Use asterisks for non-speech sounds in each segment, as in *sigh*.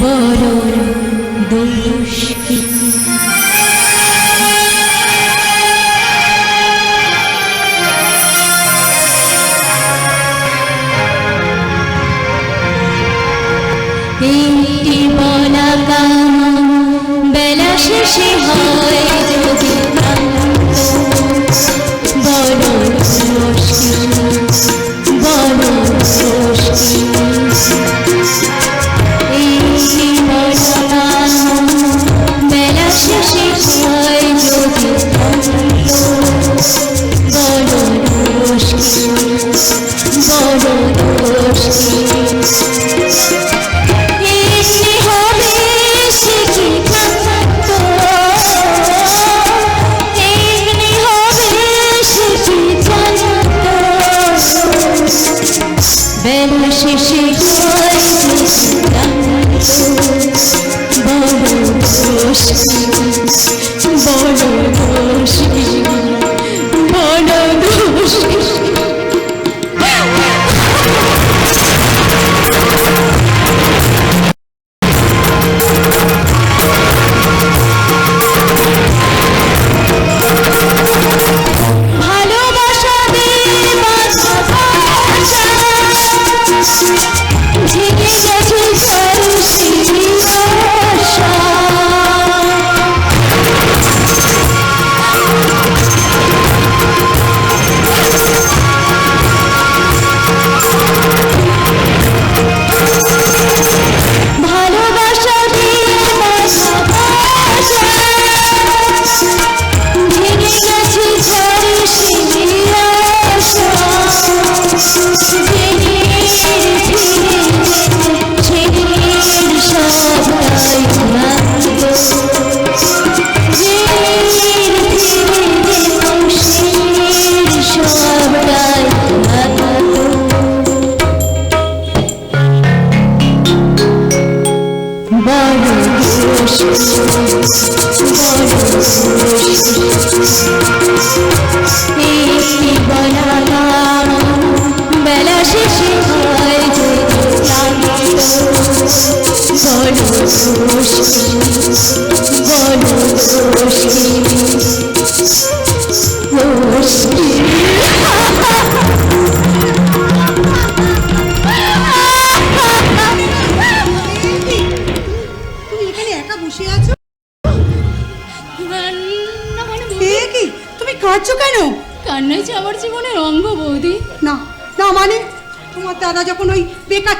বড় দুষ্কৃতি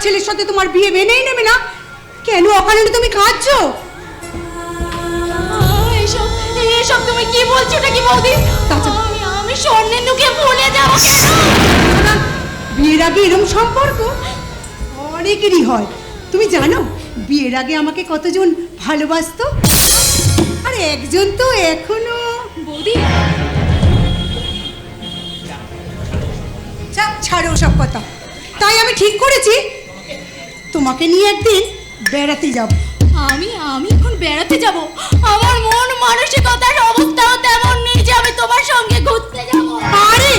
ছেলের সাথে তোমার বিয়ে মেনেই নেবে না? কেন? অকারণে তুমি কাঁদছো। এসব তুমি কি বলছো? নাকি বৌদি? তাছাড়া- আমি স্বর্ণেন্দুকে ভুলে যাব। কেন বিয়ের আগে এরম সম্পর্ক অনেকেরই হয়। তুমি জানো বিয়ের আগে আমাকে কতজন ভালোবাসতো? আর একজন তো এখনও বৌদি। ছাড়ো সব কথা। তাই আমি ঠিক করেছি। তোমাকে নিয়ে একদিন বেড়াতে যাব। আমি আমি এখন বেড়াতে যাব। আমার মন মানসিকতার অবস্থাও তেমন নেই যে আমি তোমার সঙ্গে ঘুরতে যাব। আরে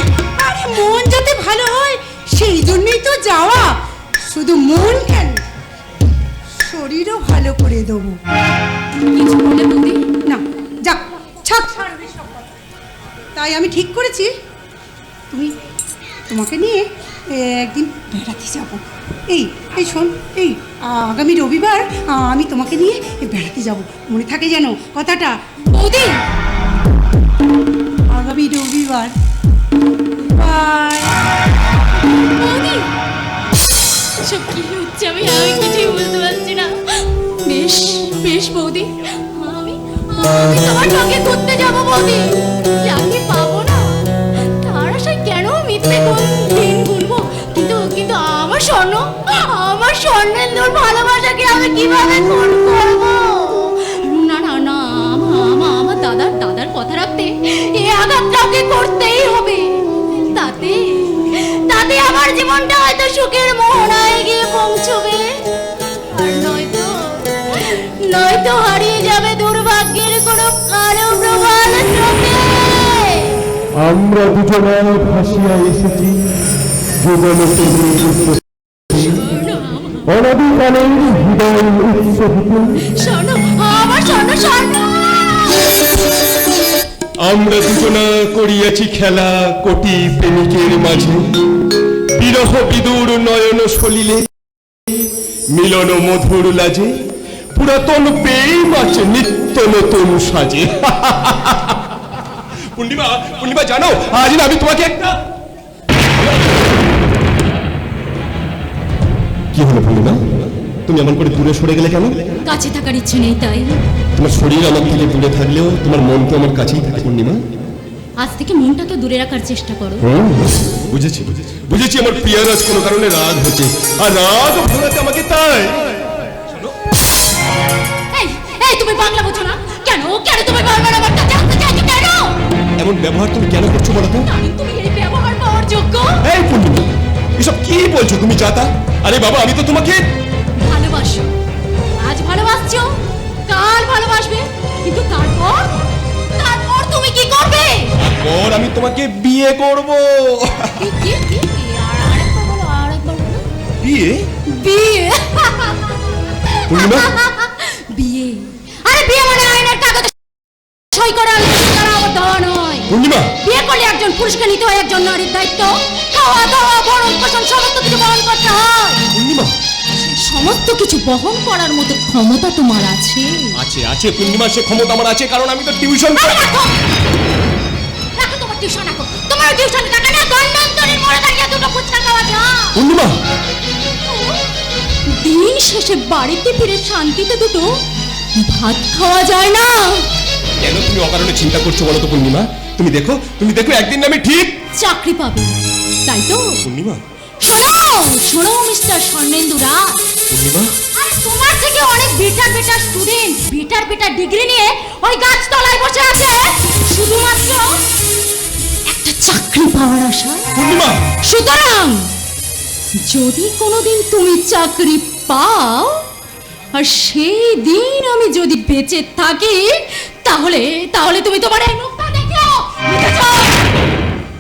আরে মন যাতে ভালো হয় সেই জন্যই তো যাওয়া। শুধু মন কেন? শরীরও ভালো করে দেবো। কিছু বলে বৌদি না যাক ছাক তাই আমি ঠিক করেছি। তুমি তোমাকে নিয়ে একদিন বেড়াতে যাব। এই এই শোন, এই, আগামী রবিবার আমি তোমাকে নিয়ে বেড়াতে যাব। মনে থাকে যেন কথাটা? বৌদি! আগামী রবিবার। বেশ বেশ বৌদি। আমি আমি তোমার সঙ্গে ঘুরতে যাব বৌদি। ভালোবাসাকে আমি কীভাবে করব? না না না আমা- আমা- আমার দাদার দাদার কথা রাখতে এ আঘাতটাকে করতেই হবে। তাতে তাতে আমার জীবনটা হয়তো সুখের মোহনায় গিয়ে পৌঁছবে। আর নয়তো নয়তো হারিয়ে যাবে দুর্ভাগ্যের কোনো কালো প্রবাল আমরা দুজনায় ভাসিয়া এসেছি যুগলে তুমি বুঝতে না, আমা- আমার দুজনা করিয়াছি খেলা কোটি প্রেমিকের মাঝে। বিরহ বিদুর নয়ন সলিলে, মিলন মধুর লাজে, পুরাতন প্রেম আছে নিত্য নতুন সাজে। *laughs* পূর্ণিমা পূর্ণিমা জানো, আজ আমি তোমাকে একটা তুমি এমন করে দূরে সরে গেলে কেন? কাছে থাকার ইচ্ছে নেই তাই। তোমার শরীর আমার থেকে দূরে থাকলেও তোমার মন তো আমার কাছেই থাকে পূর্ণিমা। আজ থেকে মনটাকে দূরে রাখার চেষ্টা করো। বুঝেছি বুঝেছি। আমার প্রিয়ারাজ কোনো কারণে রাগ হচ্ছে আর রাগ ভাঙাতে আমাকে তাই। এই এই তুমি বাংলা বোঝো না। কেন? কেন তুমি বারবার আমার কাছে আসতে চাইছো কেন? এমন ব্যবহার তুমি কেন করছ বলো তো? তুমি এই ব্যবহার পাওয়ার যোগ্য। এই পূর্ণিমা এসব কি বলছো তুমি যাতা আরে বাবা আমি তো তোমাকে ভালোবাসো। আজ ভালোবাসছো কাল ভালোবাসবে কিন্তু তারপর? তারপর তুমি কি করবে? পর আমি তোমাকে বিয়ে করব। কি কি কি কি? আর আরেকবার বলো আরেকবার বলো। বিয়ে? বিয়ে? পূর্ণিমা? বিয়ে। আরে বিয়ে মানে আইনের কাগজে সই করা করা দেওয়া নয়। পূর্ণিমা? বিয়ে করলে একজন পুরুষকে নিতে হয় একজন নারীর দায়িত্ব। খাওয়া দাওয়া ভরণ পোষণ সমস্ত কিছু বহন করতে হয়। পূর্ণিমা? সমস্ত কিছু বহন করার মতো ক্ষমতা তোমার আছে। আছে আছে পূর্ণিমা সে ক্ষমতা আমার আছে কারণ আমি তো টিউশন রাখো রাখো। তোমার টিউশন রাখো। তোমার টিউশন টাকা না ধন্যন্তরীর মোড়ে দাঁড়িয়ে দুটো ফুচকা খাওয়া যায় পূর্ণিমা! দিন শেষে বাড়িতে ফিরে শান্তিতে দুটো ভাত খাওয়া যায় না। কেন তুমি অকারণে চিন্তা করছ বলো তো পূর্ণিমা? তুমি দেখো তুমি দেখো একদিন আমি ঠিক চাকরি পাবে। তাই তো? পূর্ণিমা শোনো মিস্টার স্বর্ণেন্দু রাজ। পূর্ণিমা? আরে তোমার থেকে অনেক better better student better better degree নিয়ে ওই গাছতলায় বসে আছে। শুধুমাত্র একটা চাকরি পাওয়ার আশা। পূর্ণিমা? সুতরাং যদি কোনোদিন তুমি চাকরি পাও আর সেই দিন আমি যদি বেঁচে থাকি তাহলে তাহলে তুমি তোমার এই মুখটা দেখো বুঝেছ?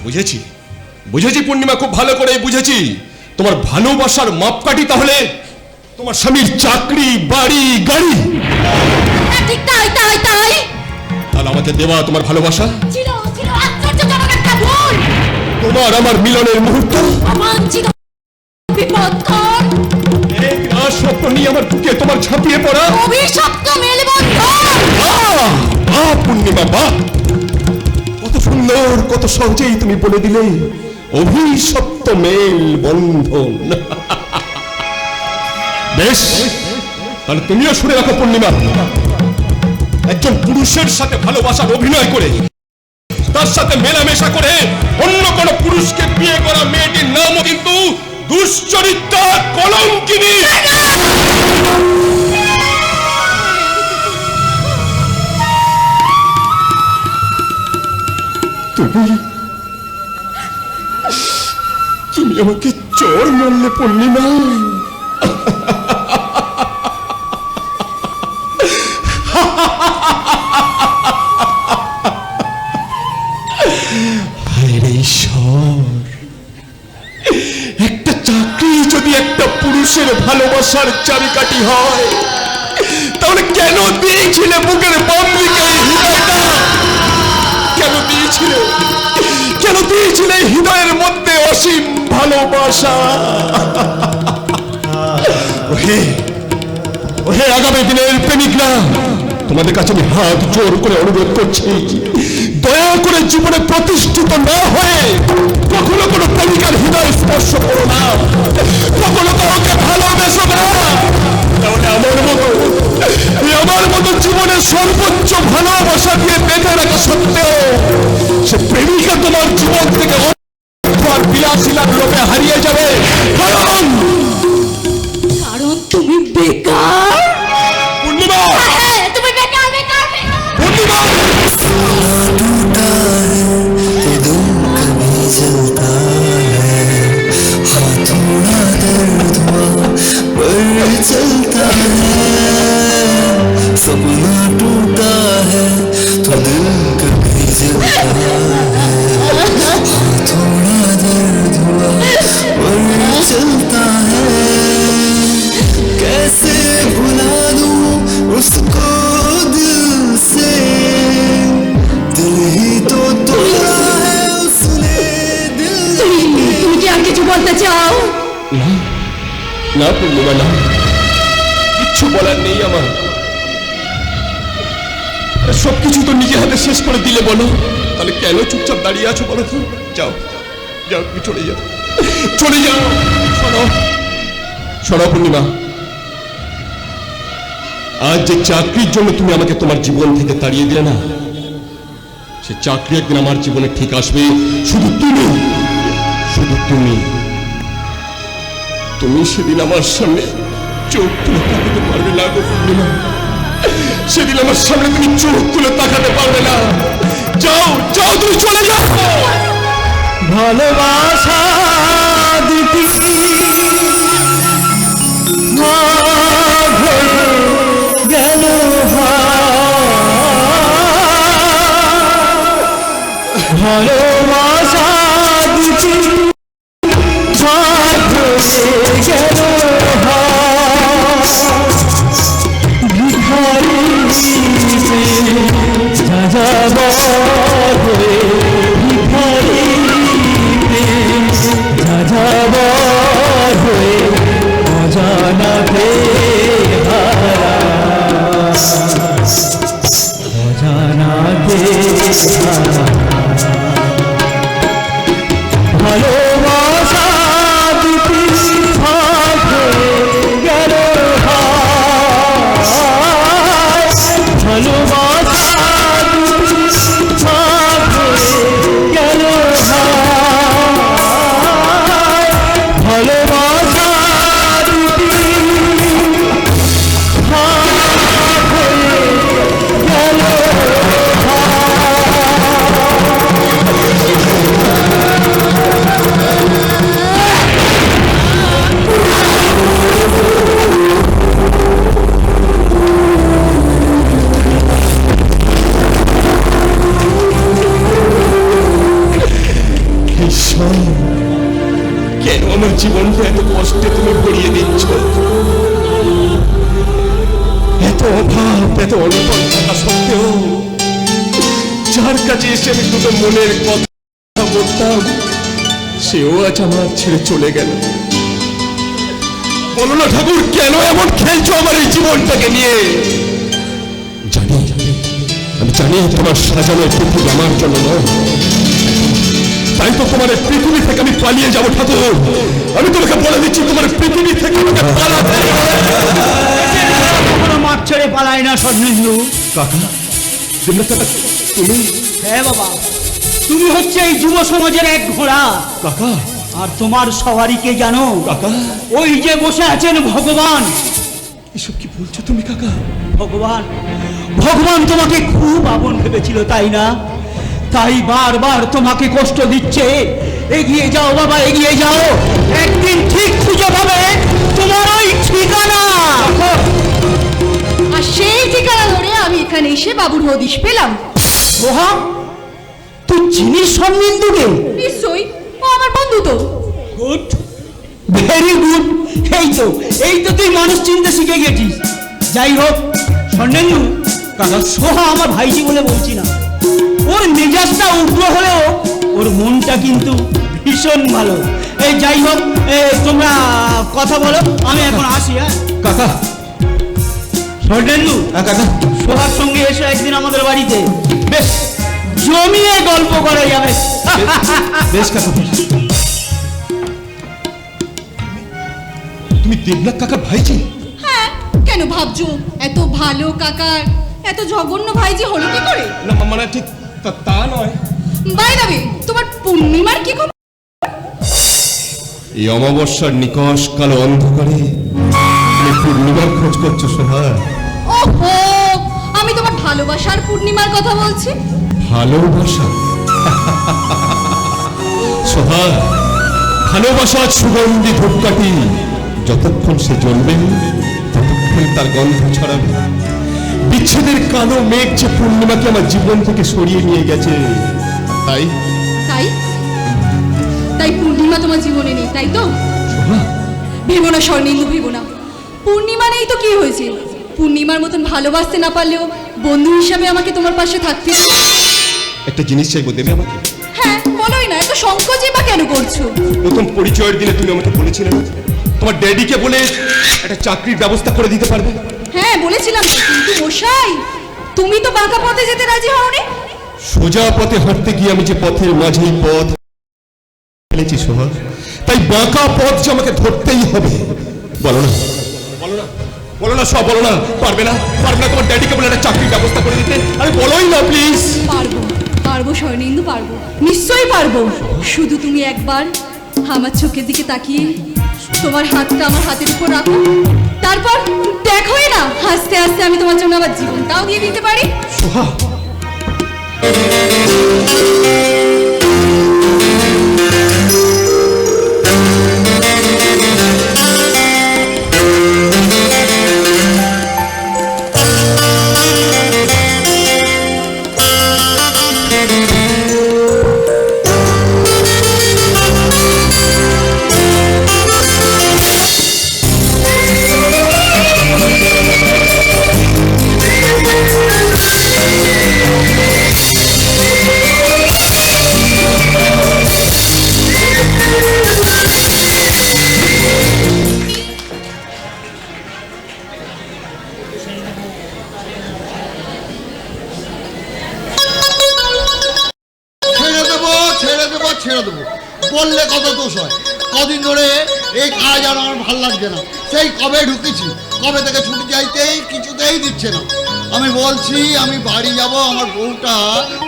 বুঝেছি। বুঝেছি পূর্ণিমা খুব ভালো করে বুঝেছি। তোমার ভালোবাসার মাপকাঠি তাহলে তোমার স্বামীর চাকরি বাড়ি গাড়ি। হ্যাঁ, ঠিক তাই তাই তাই। তাহলে আমাকে দেওয়া তোমার ভালোবাসা? তোমার আমার মিলনের মুহূর্ত। স্বপ্ন নিয়ে আমার বুকে তোমার ঝাঁপিয়ে পড়া। অভিশপ্ত পূর্ণিমা বাহ। কত সুন্দর কত সহজেই তুমি বলে দিলে। অভিশপ্ত মেল বন্ধন। বেশ তাহলে তুমিও শুনে রাখো পূর্ণিমা। একজন পুরুষের সাথে ভালোবাসার অভিনয় করে তার সাথে মেলামেশা করে অন্য কোন পুরুষকে বিয়ে করা মেয়েটির নামও কিন্তু দুশ্চরিত্রা কলঙ্কিনী। তুমি তুমি আমাকে চোর মারলে, পূর্ণিমা। একটা চাকরি যদি একটা পুরুষের ভালোবাসার চাবিকাঠি হয়, তাহলে কেন দিয়েছিলে বুকের বাম দিকে কেন দিয়েছিলে? কেন দিয়েছিলে হৃদয়ের মধ্যে অসীম ভালোবাসা। ওহে আগামী দিনের প্রেমিকরা, তোমাদের কাছে আমি হাত জোর করে অনুরোধ করছি, দয়া করে জীবনে প্রতিষ্ঠিত না হয়ে কখনো কোনো প্রেমিকার হৃদয় স্পর্শ করো না। কখনো কাউকে ভালোবেসো না। তাহলে আমার মতো আমার মতো জীবনের সর্বোচ্চ ভালোবাসা দিয়ে বেঁধে রাখা সত্ত্বেও সে প্রেমিকা তোমার জীবন থেকে তোমার বিলাসিলার লোকে হারিয়ে যাবে কারণ কারণ তুমি বেকার চলে যাও। পূর্ণিমা। আজ যে চাকরির জন্য তুমি আমাকে তোমার জীবন থেকে তাড়িয়ে দিলে না, সে চাকরি একদিন আমার জীবনে ঠিক আসবে। শুধু তুমি শুধু তুমি। তুমি সেদিন আমার সামনে চোখ তুলে তাকাতে পারবে না গো পূর্ণিমা। সেদিন আমার সামনে তুমি চোখ তুলে তাকাতে পারবে না। যাও যাও, তুমি চলে যাও। ভালোবাসা গেল ভালোবাসা কাছে এসে আমি দুটো মনের কথা বলতাম। সেও আজ আমার ছেড়ে চলে গেল। বলো না ঠাকুর কেন এমন খেলছো আমার এই জীবনটাকে নিয়ে? জানি আমি জানি তোমার সাজানো পৃথিবী আমার জন্য নয়। তাই তো তোমার পৃথিবী থেকে আমি পালিয়ে যাব ঠাকুর। আমি তোমাকে বলে দিচ্ছি তোমার পৃথিবী থেকে মাঠ ছেড়ে পালায় না দিল্লা কাকা তুমি হ্যাঁ বাবা। তুমি হচ্ছে এই যুব সমাজের এক ঘোড়া। কাকা। আর তোমার সবারইকে জানো? কাকা। ওই যে বসে আছেন ভগবান। এসব কি বলছো তুমি কাকা? ভগবান ভগবান তোমাকে খুব আপন ভেবেছিল তাই না? তাই বারবার তোমাকে কষ্ট দিচ্ছে। এগিয়ে যাও বাবা এগিয়ে যাও। একদিন ঠিক খুঁজে পাবে তোমার ওই ঠিকানা। আর সেই ঠিকানা ধরে আমি এখানে এসে বাবুর হদিশ পেলাম। সোহা তুই চিনিস স্বর্ণেন্দুকে নিশ্চয়ই ও আমার বন্ধু তো। গুড ভেরি গুড এই তো এই তো তুই মানুষ চিনতে শিখে গেছিস। যাই হোক স্বর্ণেন্দু কাকা সোহা আমার ভাইজি বলে বলছি না। ওর মেজাজটা উগ্র হলেও ওর মনটা কিন্তু ভীষণ ভালো। এই যাই হোক এ, তোমরা কথা বলো আমি এখন আসি হ্যাঁ? কাকা। স্বর্ণেন্দু হ্যাঁ কাকা। সোহার সঙ্গে এসো একদিন আমাদের বাড়িতে। বেশ। জমিয়ে গল্প করা যাবে। বেশ কাকা তুমি দেবনাথ কাকা ভাইজি? হ্যাঁ কেন ভাবছ? এত ভালো কাকার এত জঘন্য ভাইজি হলো কি করে? না মানে ঠিক তা- তা নয়। বাই দাবি তোমার পূর্ণিমার কি খবর? এই অমাবস্যার নিকশ কালো অন্ধকারে তুমি পূর্ণিমার খোঁজ করছ ওহো! ভালোবাসার পূর্ণিমার কথা বলছি? ভালোবাসা? সোহা ভালোবাসার সুগন্ধি ধূপকাঠি যতক্ষণ সে জ্বলবে ততক্ষণ তার গন্ধ ছড়াবে। বিচ্ছেদের কালো মেঘ যে পূর্ণিমাকে আমার জীবন থেকে সরিয়ে নিয়ে গেছে তাই? তাই? তাই পূর্ণিমা তোমার জীবনে নেই তাই তো? ভেবো না স্বর্ণিন্দু ভেবো না। পূর্ণিমা নেই তো কি হয়েছে? পূর্ণিমার মতন ভালোবাসতে না পারলেও বন্ধু হিসাবে আমাকে তোমার পাশে থাকতে হবে। একটা জিনিস চাইব দেবে আমাকে? হ্যাঁ বলোই না এত সংকোচই বা কেন করছ? প্রথম পরিচয়ের দিনে তুমি আমাকে বলেছিলে না? তোমার ড্যাডিকে বলে একটা চাকরির ব্যবস্থা করে দিতে পারবে? হ্যাঁ বলেছিলাম তো, কিন্তু মশাই তুমি তো বাঁকা পথে যেতে রাজি হওনি। সোজা পথে হাঁটতে গিয়ে আমি যে পথের মাঝেই পথ ফেলেছি সোহা তাই বাঁকা পথ যে আমাকে ধরতেই হবে বলো না। বলো না। বলো না সব বলো না পারবে না পারবে না তোমার ড্যাডিকে বলে একটা চাকরির ব্যবস্থা করে দিতে। আরে বলোই না প্লিজ পারব পারব স্বর্ণেন্দু পারব। নিশ্চয়ই পারব। শুধু তুমি একবার আমার চোখের দিকে তাকিয়ে তোমার হাতটা আমার হাতের উপর রাখো। তারপর দেখোই না হাসতে হাসতে আমি তোমার জন্য আমার জীবনটাও দিয়ে দিতে পারি। সোহা। ছেড়ে দেবো। বললে কত দোষ হয়? কদিন ধরে এই কাজ আর আমার ভালো লাগছে না। সেই কবে ঢুকেছি? কবে থেকে ছুটি চাইতেই কিছুতেই দিচ্ছে না। আমি বলছি, আমি বাড়ি যাব, আমার বউটা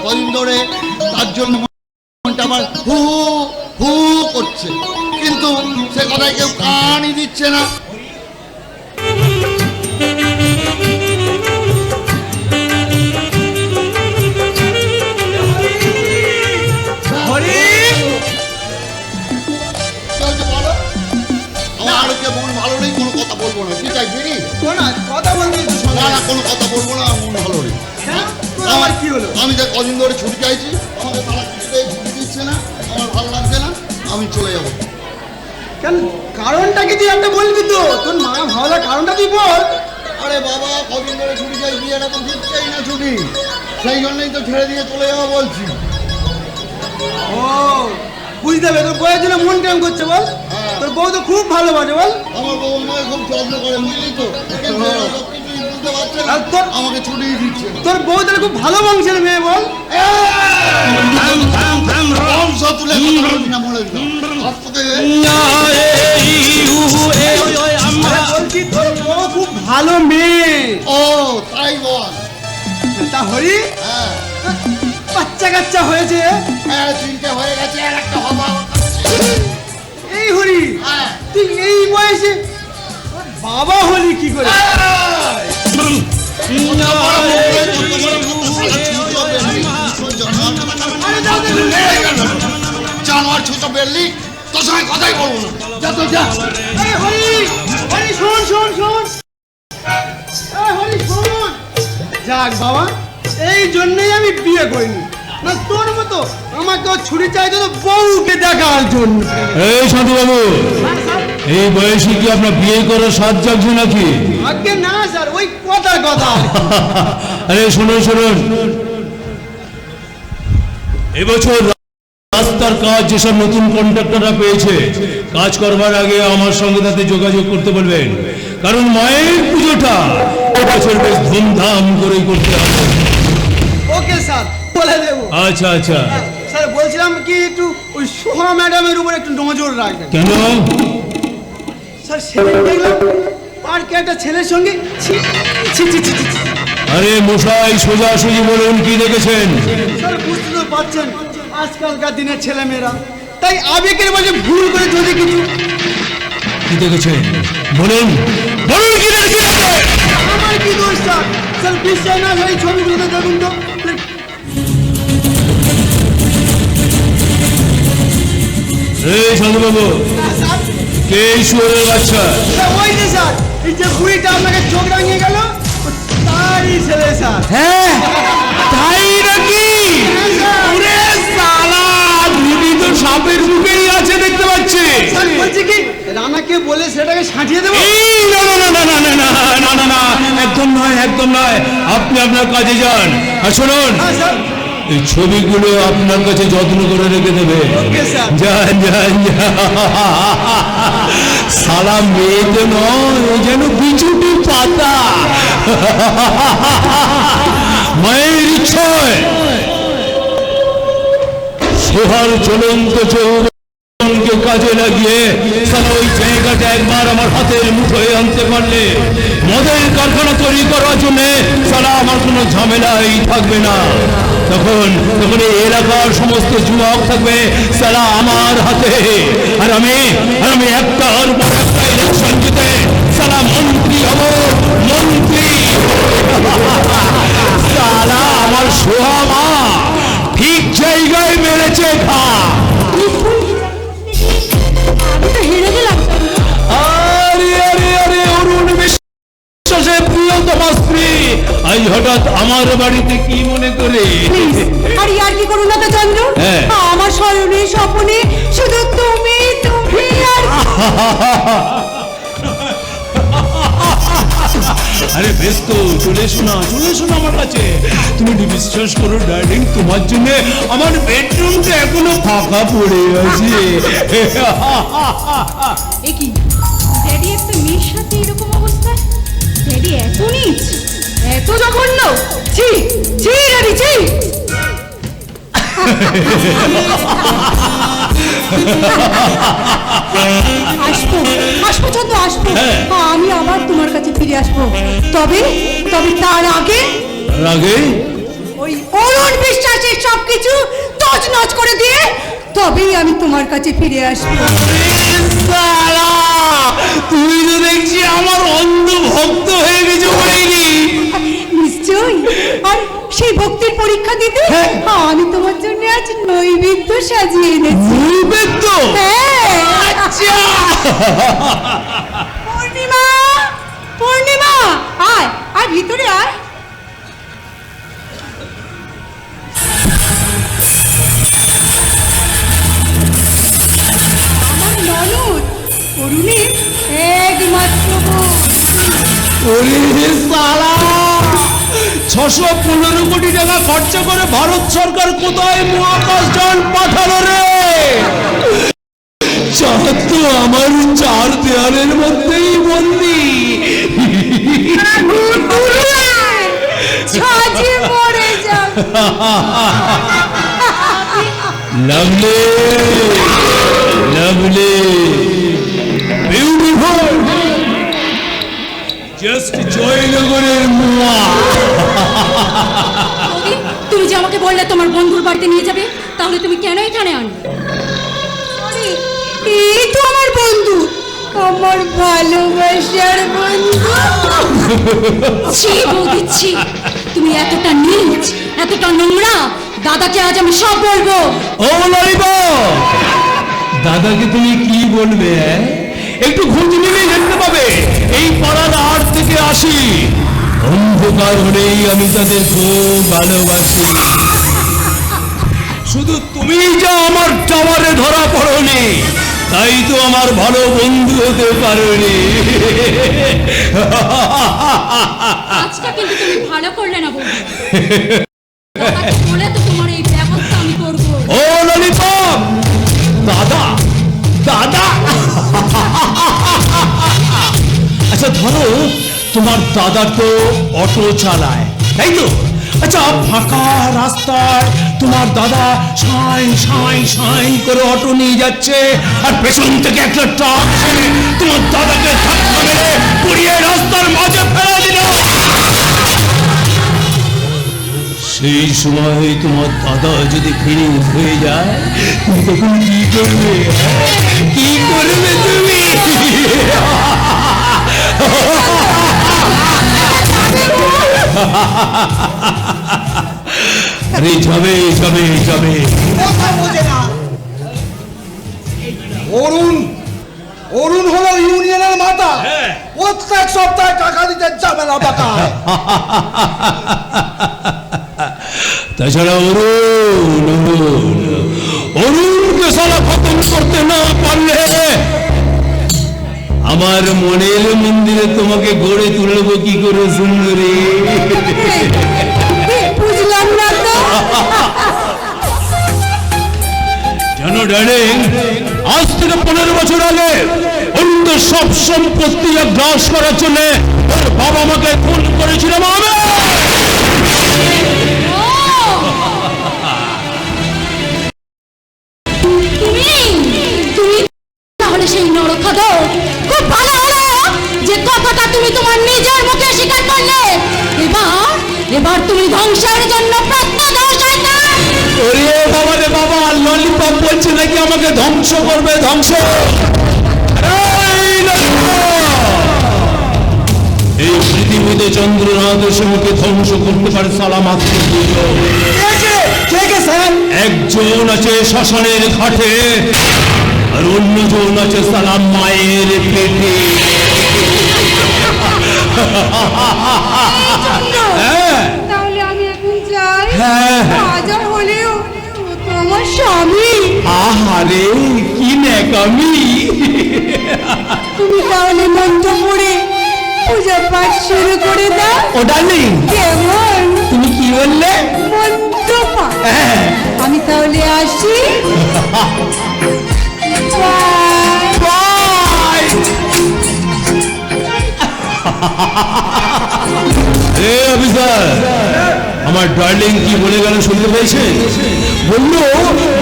কদিন ধরে তার জন্য মনটা আমার হু হু করছে। কিন্তু সে কথায় কেউ কানই দিচ্ছে না। কথা বলব না আছে বিনি কোন কথা বলবি না না কোনো কথা বলব না মন ভালো নেই আমার কি হলো? আমি যে কদিন ধরে ছুটি চাইছি আমাকে তারা কিছুতেই ছুটি দিচ্ছে না আমার ভালো লাগছে না আমি চলে যাব। কেন? কারণটা কি তুই একটা বলবি তো? তোর মা ভালো কারণটা তুই বল। আরে বাবা কদিন ধরে ছুটি চাই বিয়েটা তো দিচ্ছেই না ছুটি। সেই জন্যই তো ছেড়ে দিয়ে চলে যাব বলছি। ও বুঝতে হবে তোর বউয়ের জন্য মন কেমন করছে বল? হ্যাঁ। তোর বউ তো খুব ভালোবাসে বল। আমার বউ আমাকে খুব যত্ন করে বুঝলি তো? তোর- আমাকে ছুটি দিচ্ছে। তোর বউ তাহলে খুব ভালো বংশের মেয়ে বল। খুব ভালো মেয়ে। ও তাই বল। তা হরি? হ্যাঁ। বাচ্চা কাচ্চা হয়েছে। হ্যাঁ তিনটে হয়ে গেছে আর একটা হবা এই হরি হ্যাঁ। তুই এই বয়সে বাবা হলি কি করে? জানোয়ার ছোট বেরলি তোর সঙ্গে কথাই বলব না। যা তো যা। হরি হরি শোন শোন শোন। হরি শোন। যাক বাবা এই জন্যই আমি বিয়ে করিনি। না তোর মতো আমাকে চাইতো তো বউকে দেখার জন্য। এই শান্তিবাবু এই বয়সে কি আপনার বিয়ে করার সাজ জাগছে নাকি? আগে না স্যার ওই কথা কথা। *laughs* আরে শুনুন শুনুন। এবছর রাস্তার কাজ যেসব নতুন কন্ট্রাক্টররা পেয়েছে কাজ করবার আগে আমার সঙ্গে তাতে যোগাযোগ করতে বলবেন। কারণ মায়ের পুজোটা এবছর বেশ ধুমধাম করে করতে হবে। ওকে স্যার বলে দেবো। আচ্ছা আচ্ছা। স্যার বলছিলাম কি একটু ওই সোহা ম্যাডামের উপর একটু নজর রাখবেন। কেন? স্যার সেদিন দেখলাম পার্কে একটা ছেলের সঙ্গে ছি ছি ছি ছি। আরে মশাই সোজাসুজি বলুন কি দেখেছেন? স্যার বুঝতে তো পারছেন আজকালকার দিনের ছেলেমেয়েরা। তাই আবেগের মাঝে ভুল করে যদি কিছু কি দেখেছেন? বলুন বলুন কি দেখেছেন? আমার কি দোষ স্যার? স্যার বিশ্বাস না এই ছবিগুলোতে দেখুন তো। এই স্যার কে এই শুয়োরের বাচ্চা ওই যে স্যার এই যে বুড়িটা আপনাকে চোখ রাঙিয়ে গেল তারই ছেলে স্যার হ্যাঁ তাই নাকি ওরে সালা তো সাপের মুখেই আছে দেখতে পাচ্ছি স্যার বলছি কি রানাকে বলে সেটাকে সাজিয়ে দেবো এই না না না না না না না না না না একদম নয় একদম নয় আপনি আপনার কাজে যান আর শুনুন হ্যাঁ স্যার এই ছবিগুলো আপনার কাছে যত্ন করে রেখে দেবে। যান যান যান। মেয়েতে নয় যেন বিচুটি পাতা। মায়ের ইচ্ছায়। সোহার জ্বলন্ত চৌবনকে কাজে লাগিয়ে সালা ওই জায়গাটা একবার আমার হাতের মুঠোয় আনতে পারলে মদের কারখানা তৈরি করার জন্য সালা আমার কোনো ঝামেলাই থাকবে না। তখন তখন এই এলাকার সমস্ত যুবক থাকবে সালা আমার হাতে। আর আমি আর আমি একটার পর একটা ইলেকশন জিতে সালা মন্ত্রী হব, মন্ত্রী। সালা আমার সোহা মা ঠিক জায়গায় মেরেছে হঠাৎ আমার বাড়িতে কি আর ইয়ার কি করুন না তো চন্দ্র? হ্যাঁ। আমার স্মরণে স্বপনে শুধু তুমি তুমি আর আরে বেশ তো চলে এসো না চলে এসো না আমার কাছে। তুমি বিশ্বাস করো ডার্লিং তোমার জন্য আমার বেডরুমটা এখনও ফাঁকা পড়ে আছে। এ কি? ড্যাডি একটা মেয়ের সাথে এরকম অবস্থা? ড্যাডি এত নিচ। এত জঘন্য! ছি ছি রানী ছি! আসব আসব চন্দ্র আসব। হ্যাঁ। আমি আবার তোমার কাছে ফিরে আসব। তবে তবে তার আগে আগে? ওই অরুণ বিশ্বাসের সবকিছু তছনছ করে দিয়ে তবেই আমি তোমার কাছে ফিরে আসব। তুমি তো দেখছি আমার অন্ধ ভক্ত হয়ে গেছো বলিনি নিশ্চয়ই আর সেই ভক্তির পরীক্ষা দিতে? হ্যাঁ। আমি তোমার জন্য আজ নৈবেদ্য সাজিয়ে এনেছি। নৈবেদ্য? হ্যাঁ। আচ্ছা। পূর্ণিমা পূর্ণিমা আয় আয় ভিতরে আয়। অরুণের একমাত্র ওরে সালা। ছশো পনেরো কোটি টাকা খরচা করে ভারত সরকার কোথায় মহাকাশ যান পাঠালো রে? চাঁদ তো আমার চার দেয়ালের মধ্যেই বন্দি। লাভলি লাভলি বিউটিফুল জাস্ট জয়নগরের মুয়া তুমি যে আমাকে বললে তোমার বন্ধুর বাড়িতে নিয়ে যাবে তাহলে তুমি কেন এখানে আনবে? এই তো আমার বন্ধু। আমার ভালোবাসার বন্ধু। ছি বৌদি ছি। তুমি এতটা নীচ এতটা নোংরা দাদাকে আজ আমি সব বলব। ও ললিপপ দাদাকে তুমি কি বলবে? হ্যাঁ? একটু খোঁজ নিলেই দেখতে পাবে। এই পাড়ার আট থেকে আসি অন্ধকার হলেই আমি তাদের খুব ভালোবাসি। শুধু তুমি যা আমার টাওয়ারে ধরা পড়নি তাই তো আমার ভালো বন্ধু হতে পারোনি। আজটা কিন্তু তুমি ভালো করলে না বৌদি বলে তো তোমার এই ব্যবস্থা আমি করব। ও ললিপপ দাদা! দাদা! আচ্ছা ধরো তোমার দাদা তো অটো চালায়, তাই তো? আচ্ছা ফাঁকা রাস্তায় তোমার দাদা সাইন সাইন সাইন করে অটো নিয়ে যাচ্ছে, আর পেছন থেকে একটা ট্রাক তোমার দাদাকে ধাক্কা মেরে পুড়িয়ে রাস্তার মাঝে ফেলে দিল। সেই সময় তোমার দাদা যদি ফিরে হয়ে যায়, তুমি তখন কি করবে? কি করবে তুমি? আরে যাবে যাবে যাবে অরুণ অরুণ হলো ইউনিয়নের মাথা হ্যাঁ। প্রত্যেক সপ্তাহে টাকা দিতে ঝামেলা পাকায় তাছাড়া অরুণ অরুণ অরুণকে সারা খতম করতে না পারলে আমার মনের মন্দিরে তোমাকে গড়ে তুলবো কি করে সুন্দরী? বুঝলাম না জানো ডার্লিং আজ থেকে পনেরো বছর আগে অন্য সব সম্পত্তি গ্রাস করার জন্য ওর বাবা আমাকে ফোন করেছিল আমি তুমি তুমি তাহলে সেই নরখাদক যে কথাটা তুমি তোমার নিজের মুখে স্বীকার করলে। এবার এবার তুমি ধ্বংসের জন্য বাবা রে বাবা ললিপপ বলছে নাকি আমাকে ধ্বংস করবে, ধ্বংস এই পৃথিবীতে চন্দ্রনাথের সঙ্গে ধ্বংস করতে পারে স্যার একজন আছে শ্মশানের ঘাটে, আর অন্যজন আছে সালাম মায়ের পেটে। তাহলে আমি এখন যাই। হ্যাঁ। হাজার হলেও ও তো আমার স্বামী। আহারে কি ন্যাকামি। তুমি তাহলে মন্ত্র পড়ে পূজা পাঠ শুরু করে দাও। ও ডার্লিং কেমন? তুমি কি বললে? মন্ত্র পাঠ হ্যাঁ। আমি তাহলে আসি। Bye. *laughs* আমার ডার্লিং কি বলে গেল শুনতে পেয়েছে বলল,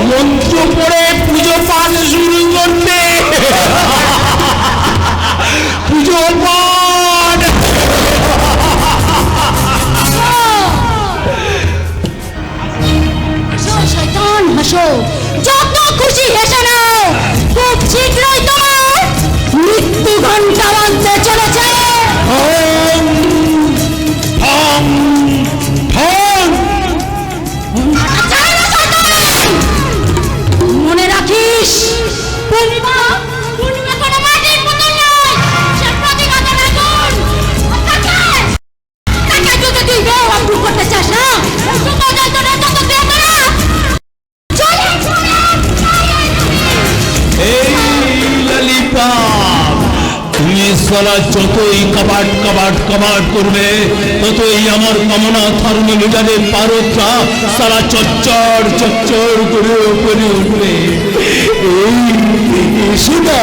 মন্ত্র পড়ে পুজো পাঠ শুরু করতে। পুজো পাঠ। শয়তান খুশি হেসে নাও, খুব শীঘ্রই তোমার মৃত্যু ঘণ্টা বাজতে চলেছে। চাই না শয়তান! মনে রাখিস। পূর্ণিমা পূর্ণিমা কোনো মাটির পুতুল নয়। সে প্রতিঘাতের আগুন তাকে তাকে যদি তুই বেও আপনি করতে চাস না? এই ললিপপ তুমি সারা যতই কবাট কবাট কবাট করবে, ততই আমার কামনা থার্মোমিটারের পারতটা সারা চচ্চর চচ্চর করে উপরে উঠবে। এই সুদা